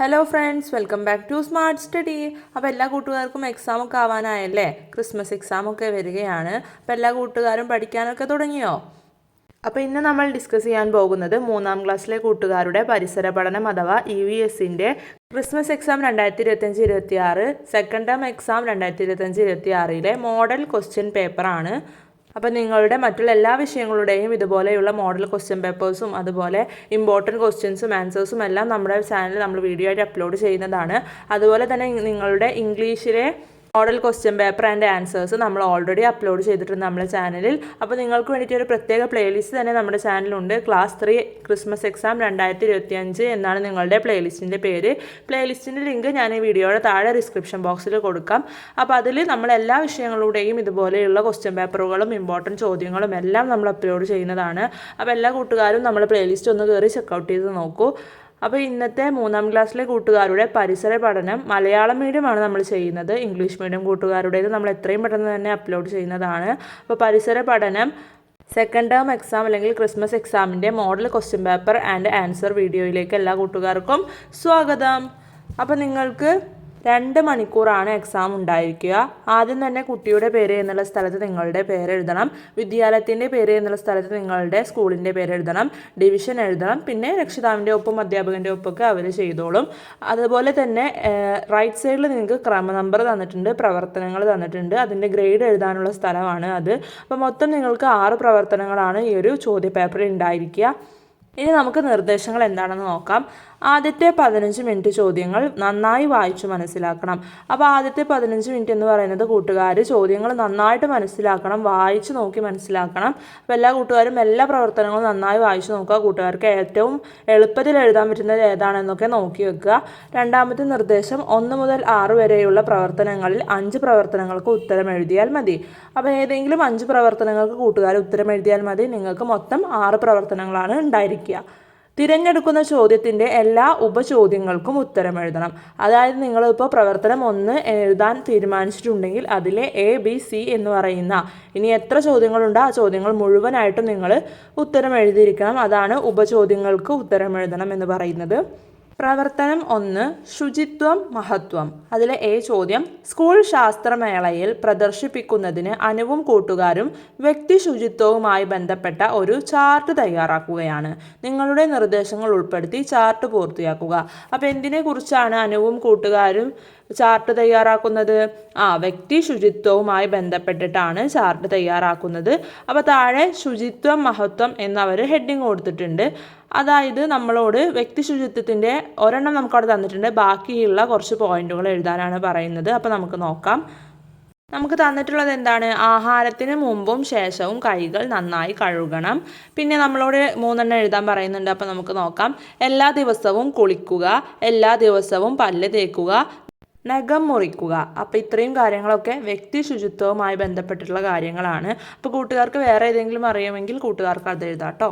Hello friends welcome back to smart study അപ്പോൾ എല്ലാ കൂട്ടുകാർക്കും എക്സാം ഒക്കെ ആവാനായല്ലേ? ക്രിസ്മസ് എക്സാം ഒക്കെ വരികയാണ്. അപ്പോൾ എല്ലാ കൂട്ടുകാരും പഠിക്കാനൊക്കെ തുടങ്ങിയോ? അപ്പോൾ ഇന്ന് നമ്മൾ ഡിസ്കസ് ചെയ്യാൻ പോകുന്നത് മൂന്നാം ക്ലാസ്സിലെ കൂട്ടുകാരുടെ പരിസര പഠനം അഥവാ ഇ വി എസിന്റെ ക്രിസ്മസ് എക്സാം രണ്ടായിരത്തി ഇരുപത്തഞ്ച് ഇരുപത്തി ആറ് സെക്കൻഡ് ടേം എക്സാം രണ്ടായിരത്തി ഇരുപത്തഞ്ച് ഇരുപത്തി ആറിലെ മോഡൽ ക്വസ്റ്റ്യൻ പേപ്പറാണ് അപ്പോൾ നിങ്ങളുടെ മറ്റുള്ള എല്ലാ വിഷയങ്ങളുടെയും ഇതുപോലെയുള്ള മോഡൽ ക്വസ്റ്റ്യൻ പേപ്പേഴ്സും അതുപോലെ ഇമ്പോർട്ടന്റ് ക്വസ്റ്റ്യൻസും ആൻസേഴ്സും എല്ലാം നമ്മുടെ ചാനലിൽ നമ്മൾ വീഡിയോ ആയിട്ട് അപ്ലോഡ് ചെയ്യുന്നതാണ്. അതുപോലെ തന്നെ നിങ്ങളുടെ ഇംഗ്ലീഷിലെ model question paper and answers നമ്മൾ ഓൾറെഡി അപ്ലോഡ് ചെയ്തിട്ടുണ്ട് നമ്മുടെ ചാനലിൽ അപ്പോൾ നിങ്ങൾക്ക് വേണ്ടിയിട്ട് ഒരു പ്രത്യേക പ്ലേലിസ്റ്റ് തന്നെ നമ്മുടെ ചാനലുണ്ട് ക്ലാസ് ത്രീ ക്രിസ്മസ് എക്സാം രണ്ടായിരത്തി ഇരുപത്തി അഞ്ച് എന്നാണ് നിങ്ങളുടെ പ്ലേലിസ്റ്റിന്റെ പേര്. പ്ലേലിസ്റ്റിന്റെ ലിങ്ക് ഞാൻ ഈ വീഡിയോയുടെ താഴെ ഡിസ്ക്രിപ്ഷൻ ബോക്സിൽ കൊടുക്കാം. അപ്പോൾ അതിൽ നമ്മൾ എല്ലാ വിഷയങ്ങളുടെയും ഇതുപോലെയുള്ള ക്വസ്റ്റ്യൻ പേപ്പറുകളും ഇമ്പോർട്ടന്റ് ചോദ്യങ്ങളും എല്ലാം നമ്മൾ അപ്ലോഡ് ചെയ്യുന്നതാണ്. അപ്പോൾ എല്ലാ കൂട്ടുകാരും നമ്മുടെ പ്ലേലിസ്റ്റ് ഒന്ന് കയറി ചെക്കൗട്ട് ചെയ്ത് നോക്കൂ. അപ്പോൾ ഇന്നത്തെ മൂന്നാം ക്ലാസ്സിലെ കൂട്ടുകാരുടെ പരിസര പഠനം മലയാളം മീഡിയമാണ് നമ്മൾ ചെയ്യുന്നത്. ഇംഗ്ലീഷ് മീഡിയം കൂട്ടുകാരുടേത് നമ്മൾ എത്രയും പെട്ടെന്ന് തന്നെ അപ്ലോഡ് ചെയ്യുന്നതാണ്. അപ്പോൾ പരിസര പഠനം സെക്കൻഡ് ടേം എക്സാം അല്ലെങ്കിൽ ക്രിസ്മസ് എക്സാമിന്റെ model question paper and answer വീഡിയോയിലേക്ക് എല്ലാ കൂട്ടുകാർക്കും സ്വാഗതം. അപ്പോൾ നിങ്ങൾക്ക് രണ്ട് മണിക്കൂറാണ് എക്സാം ഉണ്ടായിരിക്കുക. ആദ്യം തന്നെ കുട്ടിയുടെ പേര് എന്നുള്ള സ്ഥലത്ത് നിങ്ങളുടെ പേര് എഴുതണം. വിദ്യാലയത്തിന്റെ പേര് എന്നുള്ള സ്ഥലത്ത് നിങ്ങളുടെ സ്കൂളിന്റെ പേര് എഴുതണം. ഡിവിഷൻ എഴുതണം. പിന്നെ രക്ഷിതാവിന്റെ ഒപ്പം അധ്യാപകന്റെ ഒപ്പമൊക്കെ അവർ ചെയ്തോളും. അതുപോലെ തന്നെ റൈറ്റ് സൈഡിൽ നിങ്ങൾക്ക് ക്രമ നമ്പർ തന്നിട്ടുണ്ട് പ്രവർത്തനങ്ങൾ തന്നിട്ടുണ്ട്. അതിന്റെ ഗ്രേഡ് എഴുതാനുള്ള സ്ഥലമാണ് അത്. അപ്പോൾ മൊത്തം നിങ്ങൾക്ക് ആറ് പ്രവർത്തനങ്ങളാണ് ഈ ഒരു ചോദ്യ പേപ്പറിൽ ഉണ്ടായിരിക്കുക. ഇനി നമുക്ക് നിർദ്ദേശങ്ങൾ എന്താണെന്ന് നോക്കാം. ആദ്യത്തെ പതിനഞ്ച് മിനിറ്റ് ചോദ്യങ്ങൾ നന്നായി വായിച്ചു മനസ്സിലാക്കണം. അപ്പോൾ ആദ്യത്തെ പതിനഞ്ച് മിനിറ്റ് എന്ന് പറയുന്നത് കൂട്ടുകാർ ചോദ്യങ്ങൾ നന്നായിട്ട് മനസ്സിലാക്കണം വായിച്ചു നോക്കി മനസ്സിലാക്കണം. അപ്പോൾ എല്ലാ കൂട്ടുകാരും എല്ലാ പ്രവർത്തനങ്ങളും നന്നായി വായിച്ചു നോക്കുക. കൂട്ടുകാർക്ക് ഏറ്റവും എളുപ്പത്തിൽ എഴുതാൻ പറ്റുന്നത് ഏതാണെന്നൊക്കെ നോക്കി വെക്കുക. രണ്ടാമത്തെ നിർദ്ദേശം ഒന്ന് മുതൽ ആറ് വരെയുള്ള പ്രവർത്തനങ്ങളിൽ അഞ്ച് പ്രവർത്തനങ്ങൾക്ക് ഉത്തരം എഴുതിയാൽ മതി. അപ്പോൾ ഏതെങ്കിലും അഞ്ച് പ്രവർത്തനങ്ങൾക്ക് കൂട്ടുകാർ ഉത്തരം എഴുതിയാൽ മതി. നിങ്ങൾക്ക് മൊത്തം ആറ് പ്രവർത്തനങ്ങളാണ് ഉണ്ടായിരിക്കുക. തിരഞ്ഞെടുക്കുന്ന ചോദ്യത്തിന്റെ എല്ലാ ഉപചോദ്യങ്ങൾക്കും ഉത്തരം എഴുതണം. അതായത് നിങ്ങളിപ്പോൾ പ്രവർത്തനം ഒന്ന് എഴുതാൻ തീരുമാനിച്ചിട്ടുണ്ടെങ്കിൽ അതിലെ എ ബി സി എന്ന് പറയുന്ന ഇനി എത്ര ചോദ്യങ്ങളുണ്ടോ? ആ ചോദ്യങ്ങൾ മുഴുവനായിട്ടും നിങ്ങൾ ഉത്തരം എഴുതിയിരിക്കണം. അതാണ് ഉപചോദ്യങ്ങൾക്ക് ഉത്തരം എഴുതണം എന്ന് പറയുന്നത്. പ്രവർത്തനം ഒന്ന് ശുചിത്വം മഹത്വം. അതിലെ എ ചോദ്യം സ്കൂൾ ശാസ്ത്രമേളയിൽ പ്രദർശിപ്പിക്കുന്നതിന് അനുവും കൂട്ടുകാരും വ്യക്തി ശുചിത്വവുമായി ബന്ധപ്പെട്ട ഒരു ചാർട്ട് തയ്യാറാക്കുകയാണ്. നിങ്ങളുടെ നിർദ്ദേശങ്ങൾ ഉൾപ്പെടുത്തി ചാർട്ട് പൂർത്തിയാക്കുക. അപ്പോൾ എന്തിനെ കുറിച്ചാണ് അനുവും കൂട്ടുകാരും ചാർട്ട് തയ്യാറാക്കുന്നത്. ആ വ്യക്തി ശുചിത്വവുമായി ബന്ധപ്പെട്ടിട്ടാണ് ചാർട്ട് തയ്യാറാക്കുന്നത്. അപ്പോൾ താഴെ ശുചിത്വം മഹത്വം എന്നവർ ഹെഡിങ് കൊടുത്തിട്ടുണ്ട്. അതായത് നമ്മളോട് വ്യക്തി ശുചിത്വത്തിന്റെ ഒരെണ്ണം നമുക്കവിടെ തന്നിട്ടുണ്ട്. ബാക്കിയുള്ള കുറച്ച് പോയിന്റുകൾ എഴുതാനാണ് പറയുന്നത്. അപ്പോൾ നമുക്ക് നോക്കാം. നമുക്ക് തന്നിട്ടുള്ളത് എന്താണ്? ആഹാരത്തിന് മുമ്പും ശേഷവും കൈകൾ നന്നായി കഴുകണം. പിന്നെ നമ്മളോട് മൂന്നെണ്ണം എഴുതാൻ പറയുന്നുണ്ട്. അപ്പോൾ നമുക്ക് നോക്കാം. എല്ലാ ദിവസവും കുളിക്കുക എല്ലാ ദിവസവും പല്ല് തേക്കുക നഖം മുറിക്കുക. അപ്പോൾ ഇത്രയും കാര്യങ്ങളൊക്കെ വ്യക്തി ശുചിത്വവുമായി ബന്ധപ്പെട്ടിട്ടുള്ള കാര്യങ്ങളാണ്. അപ്പോൾ കൂട്ടുകാർക്ക് വേറെ ഏതെങ്കിലും അറിയുമെങ്കിൽ കൂട്ടുകാർക്ക് അത് എഴുതാം കേട്ടോ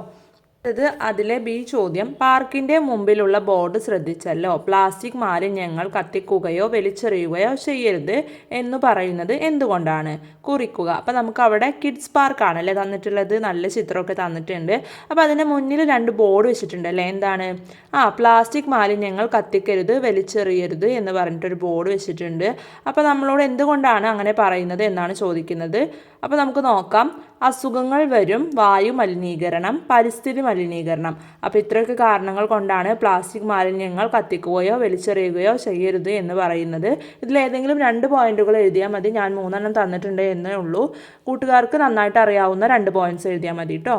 ഇത് അതിലെ ബി ചോദ്യം. പാർക്കിന്റെ മുമ്പിലുള്ള ബോർഡ് ശ്രദ്ധിച്ചല്ലോ. പ്ലാസ്റ്റിക് മാലിന്യങ്ങൾ കത്തിക്കുകയോ വലിച്ചെറിയുകയോ ചെയ്യരുത് എന്ന് പറയുന്നത് എന്തുകൊണ്ടാണ്? കുറിക്കുക. അപ്പം നമുക്ക് അവിടെ കിഡ്സ് പാർക്കാണ് അല്ലേ തന്നിട്ടുള്ളത്. നല്ല ചിത്രമൊക്കെ തന്നിട്ടുണ്ട്. അപ്പോൾ അതിന് മുന്നിൽ രണ്ട് ബോർഡ് വെച്ചിട്ടുണ്ട് അല്ലേ എന്താണ്? ആ പ്ലാസ്റ്റിക് മാലിന്യങ്ങൾ കത്തിക്കരുത് വലിച്ചെറിയരുത് എന്ന് പറഞ്ഞിട്ടൊരു ബോർഡ് വെച്ചിട്ടുണ്ട്. അപ്പോൾ നമ്മളോട് എന്തുകൊണ്ടാണ് അങ്ങനെ പറയുന്നത് എന്നാണ് ചോദിക്കുന്നത്. അപ്പോൾ നമുക്ക് നോക്കാം. അസുഖങ്ങൾ വരും വായു മലിനീകരണം പരിസ്ഥിതി മലിനീകരണം. അപ്പോൾ ഇത്രയൊക്കെ കാരണങ്ങൾ കൊണ്ടാണ് പ്ലാസ്റ്റിക് മാലിന്യങ്ങൾ കത്തിക്കുകയോ വലിച്ചെറിയുകയോ ചെയ്യരുത് എന്ന് പറയുന്നത്. ഇതിലേതെങ്കിലും രണ്ട് പോയിന്റുകൾ എഴുതിയാൽ മതി. ഞാൻ മൂന്നെണ്ണം തന്നിട്ടുണ്ട് എന്നേ ഉള്ളൂ. കൂട്ടുകാർക്ക് നന്നായിട്ട് അറിയാവുന്ന രണ്ട് പോയിന്റ്സ് എഴുതിയാൽ മതി കേട്ടോ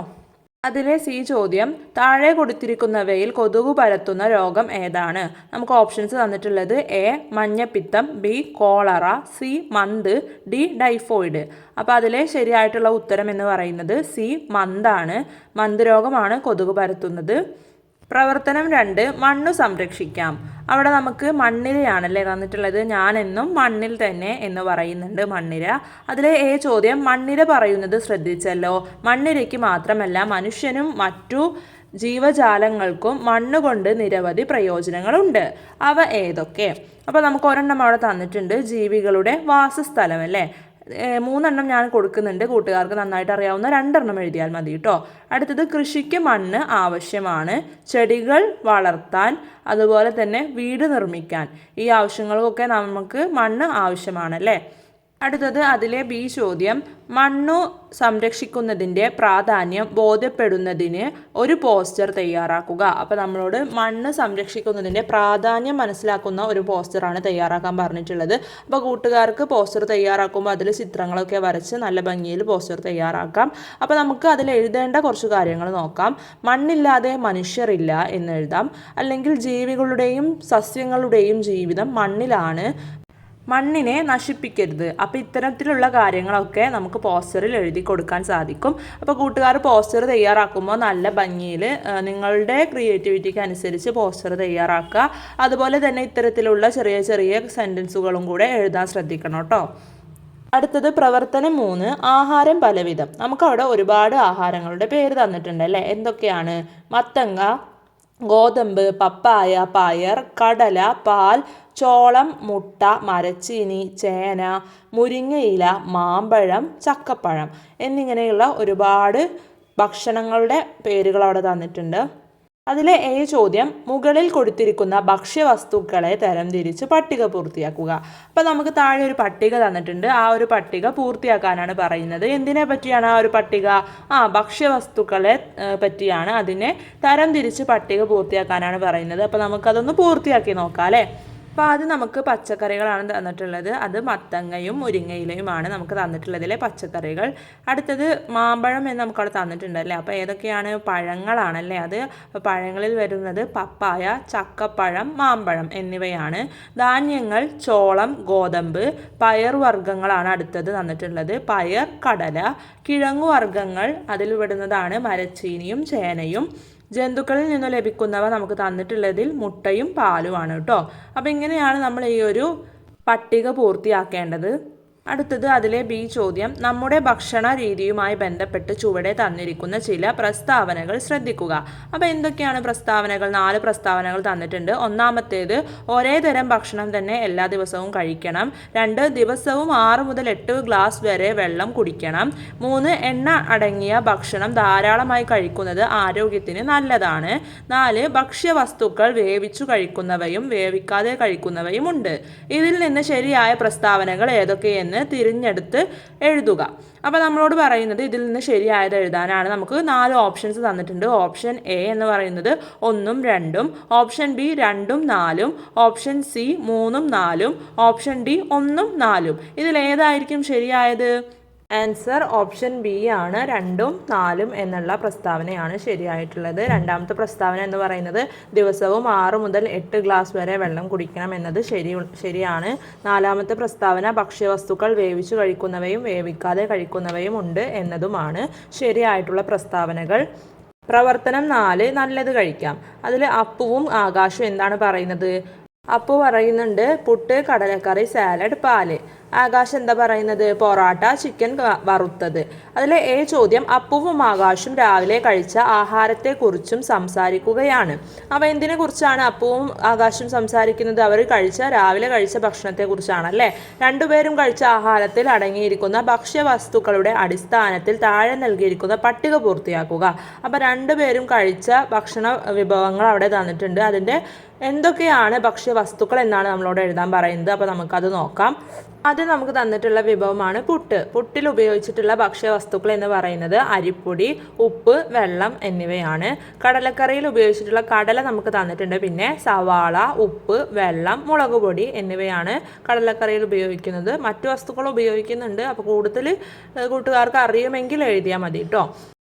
അതിലെ സി ചോദ്യം താഴെ കൊടുത്തിരിക്കുന്നവയിൽ കൊതുകു പരത്തുന്ന രോഗം ഏതാണ്? നമുക്ക് ഓപ്ഷൻസ് തന്നിട്ടുള്ളത് എ മഞ്ഞപ്പിത്തം ബി കോളറ സി മന്ത് ഡി ഡൈഫോയിഡ് അപ്പോൾ അതിലെ ശരിയായിട്ടുള്ള ഉത്തരം എന്ന് പറയുന്നത് സി മന്താണ്. മന്ത് രോഗമാണ് കൊതുക് പരത്തുന്നത്. പ്രവർത്തനം രണ്ട് മണ്ണ് സംരക്ഷിക്കാം. അവിടെ നമുക്ക് മണ്ണിരയാണല്ലേ തന്നിട്ടുള്ളത്. ഞാനെന്നും മണ്ണിൽ തന്നെ എന്ന് പറയുന്നുണ്ട് മണ്ണിര. അതിലെ ഏ ചോദ്യം മണ്ണിര പറയുന്നത് ശ്രദ്ധിച്ചല്ലോ. മണ്ണിരയ്ക്ക് മാത്രമല്ല മനുഷ്യനും മറ്റു ജീവജാലങ്ങൾക്കും മണ്ണുകൊണ്ട് നിരവധി പ്രയോജനങ്ങളുണ്ട്. അവ ഏതൊക്കെ? അപ്പോൾ നമുക്ക് ഒരെണ്ണം അവിടെ തന്നിട്ടുണ്ട്. ജീവികളുടെ വാസസ്ഥലം അല്ലേ? മൂന്നെണ്ണം ഞാൻ കൊടുക്കുന്നുണ്ട്. കൂട്ടുകാർക്ക് നന്നായിട്ട് അറിയാവുന്ന രണ്ടെണ്ണം എഴുതിയാൽ മതി കേട്ടോ അടുത്തത് കൃഷിക്ക് മണ്ണ് ആവശ്യമാണ്. ചെടികൾ വളർത്താൻ അതുപോലെ തന്നെ വീട് നിർമ്മിക്കാൻ. ഈ ആവശ്യങ്ങൾക്കൊക്കെ നമുക്ക് മണ്ണ് ആവശ്യമാണല്ലേ? അടുത്തത് അതിലെ ബി ചോദ്യം. മണ്ണു സംരക്ഷിക്കുന്നതിന്റെ പ്രാധാന്യം ബോധ്യപ്പെടുന്നതിന് ഒരു പോസ്റ്റർ തയ്യാറാക്കുക. അപ്പോൾ നമ്മളോട് മണ്ണ് സംരക്ഷിക്കുന്നതിന്റെ പ്രാധാന്യം മനസ്സിലാക്കുന്ന ഒരു പോസ്റ്ററാണ് തയ്യാറാക്കാൻ പറഞ്ഞിട്ടുള്ളത്. അപ്പോൾ കൂട്ടുകാർക്ക് പോസ്റ്റർ തയ്യാറാക്കുമ്പോൾ അതിൽ ചിത്രങ്ങളൊക്കെ വരച്ച് നല്ല ഭംഗിയിൽ പോസ്റ്റർ തയ്യാറാക്കാം. അപ്പോൾ നമുക്ക് അതിൽ എഴുതേണ്ട കുറച്ച് കാര്യങ്ങൾ നോക്കാം. മണ്ണില്ലാതെ മനുഷ്യരില്ല എന്ന് എഴുതാം. അല്ലെങ്കിൽ ജീവികളുടെയും സസ്യങ്ങളുടെയും ജീവിതം മണ്ണിലാണ്. മണ്ണിനെ നശിപ്പിക്കരുത്. അപ്പോൾ ഇത്തരത്തിലുള്ള കാര്യങ്ങളൊക്കെ നമുക്ക് പോസ്റ്ററിൽ എഴുതി കൊടുക്കാൻ സാധിക്കും. അപ്പോൾ കൂട്ടുകാർ പോസ്റ്റർ തയ്യാറാക്കുമ്പോൾ നല്ല ഭംഗിയിൽ നിങ്ങളുടെ ക്രിയേറ്റിവിറ്റിക്ക് അനുസരിച്ച് പോസ്റ്റർ തയ്യാറാക്കുക. അതുപോലെ തന്നെ ഇത്തരത്തിലുള്ള ചെറിയ ചെറിയ സെന്റൻസുകളും കൂടെ എഴുതാൻ ശ്രദ്ധിക്കണം കേട്ടോ. അടുത്തത് പ്രവർത്തനം മൂന്ന് ആഹാരം പലവിധം. നമുക്കവിടെ ഒരുപാട് ആഹാരങ്ങളുടെ പേര് തന്നിട്ടുണ്ട് അല്ലേ? എന്തൊക്കെയാണ്? മത്തങ്ങ ഗോതമ്പ് പപ്പായ പയർ കടല പാൽ ചോളം മുട്ട മരച്ചീനി ചേന മുരിങ്ങയില മാമ്പഴം ചക്കപ്പഴം എന്നിങ്ങനെയുള്ള ഒരുപാട് ഭക്ഷണങ്ങളുടെ പേരുകൾ അവിടെ തന്നിട്ടുണ്ട്. അതിലെ എ ചോദ്യം മുകളിൽ കൊടുത്തിരിക്കുന്ന ഭക്ഷ്യവസ്തുക്കളെ തരംതിരിച്ച് പട്ടിക പൂർത്തിയാക്കുക. അപ്പോൾ നമുക്ക് താഴെ ഒരു പട്ടിക തന്നിട്ടുണ്ട്. ആ ഒരു പട്ടിക പൂർത്തിയാക്കാനാണ് പറയുന്നത്. എന്തിനെ പറ്റിയാണ് ആ ഒരു പട്ടിക? ആ ഭക്ഷ്യവസ്തുക്കളെ പറ്റിയാണ് അതിനെ തരംതിരിച്ച് പട്ടിക പൂർത്തിയാക്കാനാണ് പറയുന്നത്. അപ്പോൾ നമുക്കതൊന്ന് പൂർത്തിയാക്കി നോക്കാം അല്ലേ? അപ്പോൾ അത് നമുക്ക് പച്ചക്കറികളാണ് തന്നിട്ടുള്ളത്. അത് മത്തങ്ങയും മുരിങ്ങയിലയുമാണ് നമുക്ക് തന്നിട്ടുള്ളതിലെ പച്ചക്കറികൾ. അടുത്തത് മാമ്പഴം എന്ന് നമുക്ക് അവിടെ തന്നിട്ടുണ്ടല്ലേ അപ്പോൾ ഏതൊക്കെയാണ് പഴങ്ങളാണല്ലേ അത്? പഴങ്ങളിൽ വരുന്നത് പപ്പായ ചക്കപ്പഴം മാമ്പഴം എന്നിവയാണ്. ധാന്യങ്ങൾ ചോളം ഗോതമ്പ് പയർ വർഗങ്ങളാണ് അടുത്തത് തന്നിട്ടുള്ളത്. പയർ കടല കിഴങ്ങു വർഗങ്ങൾ അതിൽ വിടുന്നതാണ് മരച്ചീനിയും ചേനയും. ജന്തുക്കളിൽ നിന്ന് ലഭിക്കുന്നവ നമുക്ക് തന്നിട്ടുള്ളതിൽ മുട്ടയും പാലുമാണ് കേട്ടോ. അപ്പോൾ ഇങ്ങനെയാണ് നമ്മൾ ഈ ഒരു പട്ടിക പൂർത്തിയാക്കേണ്ടത്. അടുത്തത് അതിലെ ബി ചോദ്യം. നമ്മുടെ ഭക്ഷണ രീതിയുമായി ബന്ധപ്പെട്ട് ചുവടെ തന്നിരിക്കുന്ന ചില പ്രസ്താവനകൾ ശ്രദ്ധിക്കുക. അപ്പോൾ എന്തൊക്കെയാണ് പ്രസ്താവനകൾ? നാല് പ്രസ്താവനകൾ തന്നിട്ടുണ്ട്. ഒന്നാമത്തേത് ഒരേ തരം ഭക്ഷണം തന്നെ എല്ലാ ദിവസവും കഴിക്കണം. രണ്ട് ദിവസവും ആറ് മുതൽ എട്ട് ഗ്ലാസ് വരെ വെള്ളം കുടിക്കണം. മൂന്ന് എണ്ണ അടങ്ങിയ ഭക്ഷണം ധാരാളമായി കഴിക്കുന്നത് ആരോഗ്യത്തിന് നല്ലതാണ്. നാല് ഭക്ഷ്യവസ്തുക്കൾ വേവിച്ചു കഴിക്കുന്നവയും വേവിക്കാതെ കഴിക്കുന്നവയും ഉണ്ട്. ഇതിൽ നിന്ന് ശരിയായ പ്രസ്താവനകൾ ഏതൊക്കെയെന്ന് തിരഞ്ഞെടുത്ത് എഴുതുക. അപ്പോൾ നമ്മളോട് പറയുന്നത് ഇതിൽ നിന്ന് ശരിയായത് എഴുതാനാണ്. നമുക്ക് നാല് ഓപ്ഷൻസ് തന്നിട്ടുണ്ട്. ഓപ്ഷൻ എ എന്ന് പറയുന്നത് ഒന്നും രണ്ടും ഓപ്ഷൻ ബി രണ്ടും നാലും ഓപ്ഷൻ സി മൂന്നും നാലും ഓപ്ഷൻ ഡി ഒന്നും നാലും. ഇതിൽ ഏതായിരിക്കും ശരിയായത്? ആൻസർ ഓപ്ഷൻ ബി ആണ് രണ്ടും നാലും എന്നുള്ള പ്രസ്താവനയാണ് ശരിയായിട്ടുള്ളത്. രണ്ടാമത്തെ പ്രസ്താവന എന്ന് പറയുന്നത് ദിവസവും ആറ് മുതൽ എട്ട് ഗ്ലാസ് വരെ വെള്ളം കുടിക്കണം എന്നത് ശരി ശരിയാണ്. നാലാമത്തെ പ്രസ്താവന ഭക്ഷ്യവസ്തുക്കൾ വേവിച്ചു കഴിക്കുന്നവയും വേവിക്കാതെ കഴിക്കുന്നവയും ഉണ്ട് എന്നതുമാണ് ശരിയായിട്ടുള്ള പ്രസ്താവനകൾ. പ്രവർത്തനം നാല് നല്ലത് കഴിക്കാം. അതിൽ അപ്പുവും ആകാശവും എന്താണ് പറയുന്നത്? അപ്പു പറയുന്നുണ്ട് പുട്ട് കടലക്കറി സാലഡ് പാൽ. ആകാശ് എന്താ പറയുന്നത്? പൊറാട്ട ചിക്കൻ വറുത്തത്. അതിലെ എ ചോദ്യം അപ്പുവും ആകാശും രാവിലെ കഴിച്ച ആഹാരത്തെക്കുറിച്ചും സംസാരിക്കുകയാണ്. അവ എന്തിനെ കുറിച്ചാണ് അപ്പുവും ആകാശും സംസാരിക്കുന്നത്? അവർ കഴിച്ച രാവിലെ കഴിച്ച ഭക്ഷണത്തെക്കുറിച്ചാണ് അല്ലേ രണ്ടുപേരും കഴിച്ച ആഹാരത്തിൽ അടങ്ങിയിരിക്കുന്ന ഭക്ഷ്യവസ്തുക്കളുടെ അടിസ്ഥാനത്തിൽ താഴെ നൽകിയിരിക്കുന്ന പട്ടിക പൂർത്തിയാക്കുക. അപ്പോൾ രണ്ടുപേരും കഴിച്ച ഭക്ഷണ വിഭവങ്ങൾ അവിടെ തന്നിട്ടുണ്ട്. അതിന്റെ എന്തൊക്കെയാണ് ഭക്ഷ്യവസ്തുക്കൾ എന്നാണ് നമ്മളോട് എഴുതാൻ പറയുന്നത്. അപ്പോൾ നമുക്കത് നോക്കാം. ആദ്യം നമുക്ക് തന്നിട്ടുള്ള വിഭവമാണ് പുട്ട്. പുട്ടിൽ ഉപയോഗിച്ചിട്ടുള്ള ഭക്ഷ്യവസ്തുക്കൾ എന്ന് പറയുന്നത് അരിപ്പൊടി ഉപ്പ് വെള്ളം എന്നിവയാണ്. കടലക്കറിയിൽ ഉപയോഗിച്ചിട്ടുള്ള കടല നമുക്ക് തന്നിട്ടുണ്ട്. പിന്നെ സവാള ഉപ്പ് വെള്ളം മുളക് പൊടി എന്നിവയാണ് കടലക്കറിയിൽ ഉപയോഗിക്കുന്നത്. മറ്റു വസ്തുക്കൾ ഉപയോഗിക്കുന്നുണ്ട്. അപ്പോൾ കൂടുതൽ കൂട്ടുകാർക്ക് അറിയുമെങ്കിൽ എഴുതിയാൽ മതി കേട്ടോ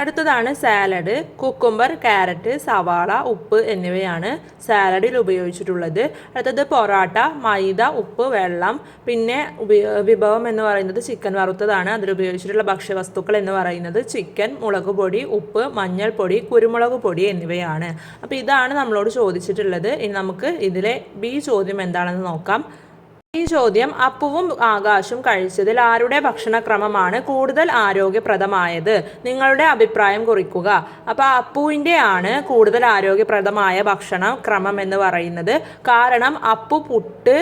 അടുത്തതാണ് സാലഡ് കുക്കുംബർ ക്യാരറ്റ് സവാള ഉപ്പ് എന്നിവയാണ് സാലഡിൽ ഉപയോഗിച്ചിട്ടുള്ളത്. അടുത്തത് പൊറാട്ട മൈദ ഉപ്പ് വെള്ളം പിന്നെ വിഭവം എന്ന് പറയുന്നത് ചിക്കൻ വറുത്തതാണ്. അതിൽ ഉപയോഗിച്ചിട്ടുള്ള ഭക്ഷ്യവസ്തുക്കൾ എന്ന് പറയുന്നത് ചിക്കൻ മുളക് പൊടി ഉപ്പ് മഞ്ഞൾപ്പൊടി കുരുമുളക് പൊടി എന്നിവയാണ്. അപ്പോൾ ഇതാണ് നമ്മളോട് ചോദിച്ചിട്ടുള്ളത്. ഇനി നമുക്ക് ഇതിലെ ബി ചോദ്യം എന്താണെന്ന് നോക്കാം. ഈ ചോദ്യം അപ്പുവും ആകാശും കഴിച്ചതിൽ ആരുടെ ഭക്ഷണക്രമമാണ് കൂടുതൽ ആരോഗ്യപ്രദമായത്? നിങ്ങളുടെ അഭിപ്രായം കുറിക്കുക. അപ്പോൾ അപ്പുവിന്റെ ആണ് കൂടുതൽ ആരോഗ്യപ്രദമായ ഭക്ഷണ ക്രമം എന്ന് പറയുന്നത്. കാരണം അപ്പു പുട്ട്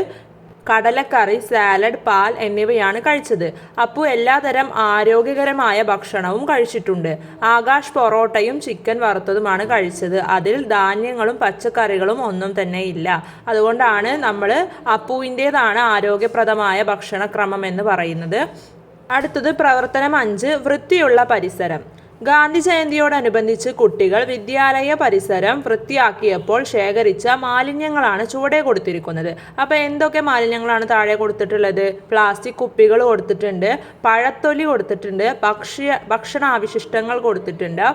കടലക്കറി സാലഡ് പാൽ എന്നിവയാണ് കഴിച്ചത്. അപ്പു എല്ലാതരം ആരോഗ്യകരമായ ഭക്ഷണവും കഴിച്ചിട്ടുണ്ട്. ആകാശ് പൊറോട്ടയും ചിക്കൻ വറുത്തതുമാണ് കഴിച്ചത്. അതിൽ ധാന്യങ്ങളും പച്ചക്കറികളും ഒന്നും തന്നെ ഇല്ല. അതുകൊണ്ടാണ് നമ്മൾ അപ്പുവിന്റേതാണ് ആരോഗ്യപ്രദമായ ഭക്ഷണക്രമം എന്ന് പറയുന്നത്. അടുത്തത് പ്രവർത്തനം അഞ്ച് വൃത്തിയുള്ള പരിസരം. ഗാന്ധി ജയന്തിയോടനുബന്ധിച്ച് കുട്ടികൾ വിദ്യാലയ പരിസരം വൃത്തിയാക്കിയപ്പോൾ ശേഖരിച്ച മാലിന്യങ്ങളാണ് ചുവടെ കൊടുത്തിരിക്കുന്നത്. അപ്പോൾ എന്തൊക്കെ മാലിന്യങ്ങളാണ് താഴെ കൊടുത്തിട്ടുള്ളത്? പ്ലാസ്റ്റിക് കുപ്പികൾ കൊടുത്തിട്ടുണ്ട് പഴത്തൊലി കൊടുത്തിട്ടുണ്ട് ഭക്ഷ്യ ഭക്ഷണാവശിഷ്ടങ്ങൾ കൊടുത്തിട്ടുണ്ട്.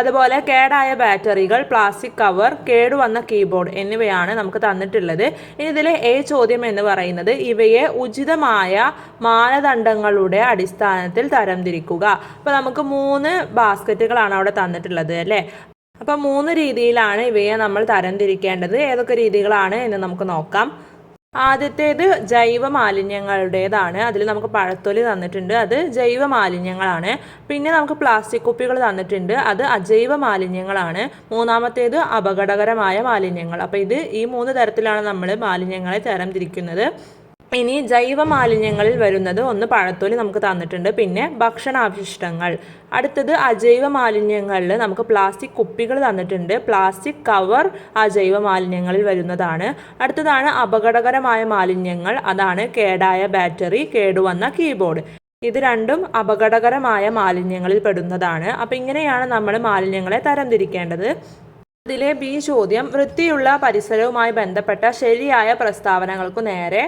അതുപോലെ കേടായ ബാറ്ററികൾ പ്ലാസ്റ്റിക് കവർ കേടുവന്ന കീബോർഡ് എന്നിവയാണ് നമുക്ക് തന്നിട്ടുള്ളത്. ഇതിലെ എ ചോദ്യം എന്ന് പറയുന്നത് ഇവയെ ഉചിതമായ മാനദണ്ഡങ്ങളുടെ അടിസ്ഥാനത്തിൽ തരംതിരിക്കുക. അപ്പോൾ നമുക്ക് മൂന്ന് ബാസ്ക്കറ്റുകളാണ് അവിടെ തന്നിട്ടുള്ളത് അല്ലേ? അപ്പോൾ മൂന്ന് രീതിയിലാണ് ഇവയെ നമ്മൾ തരംതിരിക്കേണ്ടത്. ഏതൊക്കെ രീതികളാണ് എന്ന് നമുക്ക് നോക്കാം. ആദ്യത്തേത് ജൈവ മാലിന്യങ്ങളുടേതാണ് അതിൽ നമുക്ക് പഴത്തൊലി തന്നിട്ടുണ്ട് അത് ജൈവ മാലിന്യങ്ങളാണ് പിന്നെ നമുക്ക് പ്ലാസ്റ്റിക് കുപ്പികൾ തന്നിട്ടുണ്ട് അത് അജൈവ മാലിന്യങ്ങളാണ് മൂന്നാമത്തേത് അപകടകരമായ മാലിന്യങ്ങൾ. അപ്പോൾ ഇത് ഈ മൂന്ന് തരത്തിലാണ് നമ്മൾ മാലിന്യങ്ങളെ തരംതിരിക്കുന്നത്. ഇനി ജൈവ മാലിന്യങ്ങളിൽ വരുന്നത് ഒന്ന് പഴത്തൊലി നമുക്ക് തന്നിട്ടുണ്ട്. പിന്നെ ഭക്ഷണാവശിഷ്ടങ്ങൾ അടുത്തത് അജൈവ മാലിന്യങ്ങളിൽ നമുക്ക് പ്ലാസ്റ്റിക് കുപ്പികൾ തന്നിട്ടുണ്ട്. പ്ലാസ്റ്റിക് കവർ അജൈവ മാലിന്യങ്ങളിൽ വരുന്നതാണ്. അടുത്തതാണ് അപകടകരമായ മാലിന്യങ്ങൾ. അതാണ് കേടായ ബാറ്ററി കേടുവന്ന കീബോർഡ്. ഇത് രണ്ടും അപകടകരമായ മാലിന്യങ്ങളിൽ പെടുന്നതാണ്. അപ്പം ഇങ്ങനെയാണ് നമ്മൾ മാലിന്യങ്ങളെ തരംതിരിക്കേണ്ടത്. ഇതിലെ ബി ചോദ്യം വൃത്തിയുള്ള പരിസരവുമായി ബന്ധപ്പെട്ട ശരിയായ പ്രസ്താവനകൾക്കു നേരെ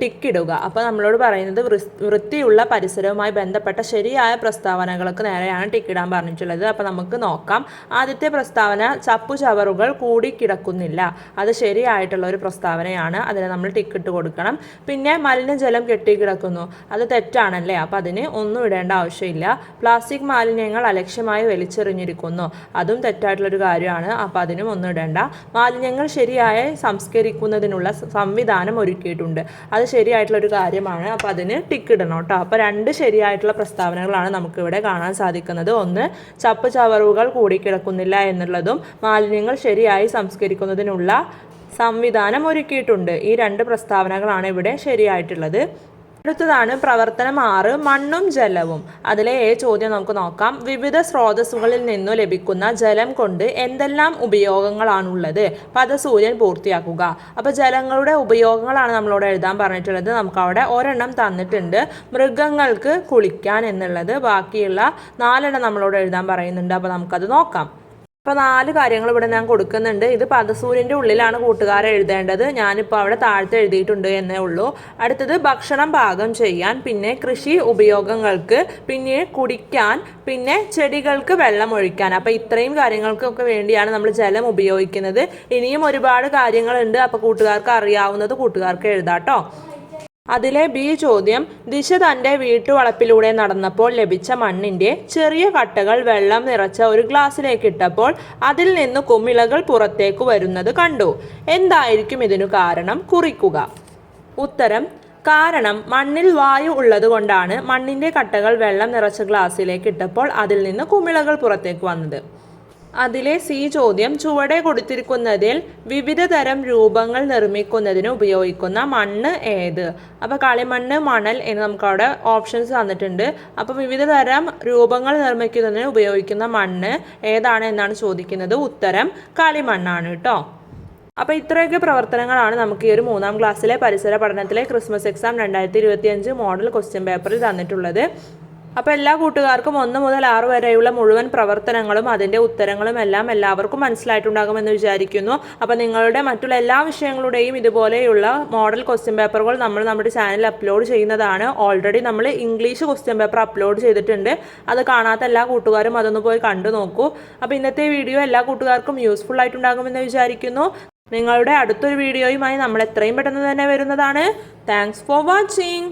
ടിക്കിടുക. അപ്പോൾ നമ്മളോട് പറയുന്നത് വൃത്തിയുള്ള പരിസരവുമായി ബന്ധപ്പെട്ട ശരിയായ പ്രസ്താവനകൾക്ക് നേരെയാണ് ടിക്കിടാൻ പറഞ്ഞിട്ടുള്ളത്. അപ്പോൾ നമുക്ക് നോക്കാം. ആദ്യത്തെ പ്രസ്താവന ചപ്പു ചവറുകൾ കൂടി കിടക്കുന്നില്ല. അത് ശരിയായിട്ടുള്ള ഒരു പ്രസ്താവനയാണ്. അതിന് നമ്മൾ ടിക്കിട്ട് കൊടുക്കണം. പിന്നെ മലിനജലം കെട്ടിക്കിടക്കുന്നു. അത് തെറ്റാണല്ലേ? അപ്പോൾ അതിന് ഒന്നും ഇടേണ്ട ആവശ്യമില്ല. പ്ലാസ്റ്റിക് മാലിന്യങ്ങൾ അലക്ഷ്യമായി വലിച്ചെറിഞ്ഞിരിക്കുന്നു. അതും തെറ്റായിട്ടുള്ളൊരു കാര്യമാണ്. അപ്പോൾ അതിനും ഒന്നും ഇടേണ്ട. മാലിന്യങ്ങൾ ശരിയായി സംസ്കരിക്കുന്നതിനുള്ള സംവിധാനം ഒരുക്കിയിട്ടുണ്ട്. അത് ശരിയായിട്ടുള്ള ഒരു കാര്യമാണ്. അപ്പോൾ അതിന് ടിക്ക് ഇടണം കേട്ടോ അപ്പോൾ രണ്ട് ശരിയായിട്ടുള്ള പ്രസ്താവനകളാണ് നമുക്കിവിടെ കാണാൻ സാധിക്കുന്നത്. ഒന്ന് ചപ്പ് ചവറുകൾ കൂടിക്കിടക്കുന്നില്ല എന്നുള്ളതും മാലിന്യങ്ങൾ ശരിയായി സംസ്കരിക്കുന്നതിനുള്ള സംവിധാനം ഒരുക്കിയിട്ടുണ്ട്. ഈ രണ്ട് പ്രസ്താവനകളാണ് ഇവിടെ ശരിയായിട്ടുള്ളത്. അടുത്തതാണ് പ്രവർത്തനം ആറ് മണ്ണും ജലവും. അതിലെ ഏ ചോദ്യം നമുക്ക് നോക്കാം. വിവിധ സ്രോതസ്സുകളിൽ നിന്നു ലഭിക്കുന്ന ജലം കൊണ്ട് എന്തെല്ലാം ഉപയോഗങ്ങളാണുള്ളത്? പദസൂര്യൻ പൂർത്തിയാക്കുക. അപ്പോൾ ജലങ്ങളുടെ ഉപയോഗങ്ങളാണ് നമ്മളോട് എഴുതാൻ പറഞ്ഞിട്ടുള്ളത്. നമുക്ക് അവിടെ ഒരെണ്ണം തന്നിട്ടുണ്ട്. മൃഗങ്ങൾക്ക് കുളിക്കാൻ എന്നുള്ളത്. ബാക്കിയുള്ള നാലെണ്ണം നമ്മളോട് എഴുതാൻ പറയുന്നുണ്ട്. അപ്പോൾ നമുക്കത് നോക്കാം. അപ്പോൾ നാല് കാര്യങ്ങൾ ഇവിടെ ഞാൻ കൊടുക്കുന്നുണ്ട്. ഇത് പദസൂര്യന്റെ ഉള്ളിലാണ് കൂട്ടുകാരെ എഴുതേണ്ടത്. ഞാനിപ്പോൾ അവിടെ താഴ്ത്ത് എഴുതിയിട്ടുണ്ട് എന്നേ ഉള്ളൂ. അടുത്തത് ഭക്ഷണം പാകം ചെയ്യാൻ പിന്നെ കൃഷി ഉപയോഗങ്ങൾക്ക് പിന്നെ കുടിക്കാൻ പിന്നെ ചെടികൾക്ക് വെള്ളം ഒഴിക്കാൻ. അപ്പോൾ ഇത്രയും കാര്യങ്ങൾക്കൊക്കെ വേണ്ടിയാണ് നമ്മൾ ജലം ഉപയോഗിക്കുന്നത്. ഇനിയും ഒരുപാട് കാര്യങ്ങളുണ്ട്. അപ്പോൾ കൂട്ടുകാർക്ക് അറിയാവുന്നത് കൂട്ടുകാർക്ക് എഴുതാട്ടോ. അതിലെ ബി ചോദ്യം ദിശ തന്റെ വീട്ടുവളപ്പിലൂടെ നടന്നപ്പോൾ ലഭിച്ച മണ്ണിന്റെ ചെറിയ കട്ടകൾ വെള്ളം നിറച്ച ഒരു ഗ്ലാസ്സിലേക്ക് ഇട്ടപ്പോൾ അതിൽ നിന്ന് കുമിളകൾ പുറത്തേക്ക് വരുന്നത് കണ്ടു. എന്തായിരിക്കും ഇതിനു കാരണം? കുറിക്കുക. ഉത്തരം കാരണം മണ്ണിൽ വായു ഉള്ളതുകൊണ്ടാണ് മണ്ണിന്റെ കട്ടകൾ വെള്ളം നിറച്ച ഗ്ലാസ്സിലേക്ക് ഇട്ടപ്പോൾ അതിൽ നിന്ന് കുമിളകൾ പുറത്തേക്ക് വന്നത്. അതിലെ സി ചോദ്യം ചുവടെ കൊടുത്തിരിക്കുന്നതിൽ വിവിധ തരം രൂപങ്ങൾ നിർമ്മിക്കുന്നതിന് ഉപയോഗിക്കുന്ന മണ്ണ് ഏത്? അപ്പോൾ കളിമണ്ണ് മണൽ എന്ന് നമുക്ക് അവിടെ ഓപ്ഷൻസ് തന്നിട്ടുണ്ട്. അപ്പോൾ വിവിധ തരം രൂപങ്ങൾ നിർമ്മിക്കുന്നതിന് ഉപയോഗിക്കുന്ന മണ്ണ് ഏതാണ് എന്നാണ് ചോദിക്കുന്നത്. ഉത്തരം കളിമണ്ണാണ് കേട്ടോ. അപ്പോൾ ഇത്രയൊക്കെ പ്രവർത്തനങ്ങളാണ് നമുക്ക് ഈ ഒരു മൂന്നാം ക്ലാസ്സിലെ പരിസര പഠനത്തിലെ ക്രിസ്മസ് എക്സാം രണ്ടായിരത്തി ഇരുപത്തിയഞ്ച് മോഡൽ ക്വസ്റ്റ്യൻ പേപ്പറിൽ തന്നിട്ടുള്ളത്. അപ്പോൾ എല്ലാ കൂട്ടുകാർക്കും ഒന്ന് മുതൽ ആറ് വരെയുള്ള മുഴുവൻ പ്രവർത്തനങ്ങളും അതിന്റെ ഉത്തരങ്ങളും എല്ലാം എല്ലാവർക്കും മനസ്സിലായിട്ടുണ്ടാകുമെന്ന് വിചാരിക്കുന്നു. അപ്പോൾ നിങ്ങളുടെ മറ്റുള്ള എല്ലാ വിഷയങ്ങളുടെയും ഇതുപോലെയുള്ള മോഡൽ ക്വസ്റ്റ്യൻ പേപ്പറുകൾ നമ്മൾ നമ്മുടെ ചാനൽ അപ്ലോഡ് ചെയ്യുന്നതാണ്. ഓൾറെഡി നമ്മൾ ഇംഗ്ലീഷ് ക്വസ്റ്റ്യൻ പേപ്പർ അപ്ലോഡ് ചെയ്തിട്ടുണ്ട്. അത് കാണാത്ത എല്ലാ കൂട്ടുകാരും അതൊന്ന് പോയി കണ്ടു നോക്കൂ. അപ്പോൾ ഇന്നത്തെ വീഡിയോ എല്ലാ കൂട്ടുകാർക്കും യൂസ്ഫുൾ ആയിട്ടുണ്ടാകുമെന്ന് വിചാരിക്കുന്നു. നിങ്ങളുടെ അടുത്തൊരു വീഡിയോയുമായി നമ്മൾ എത്രയും പെട്ടെന്ന് തന്നെ വരുന്നതാണ്. Thanks for watching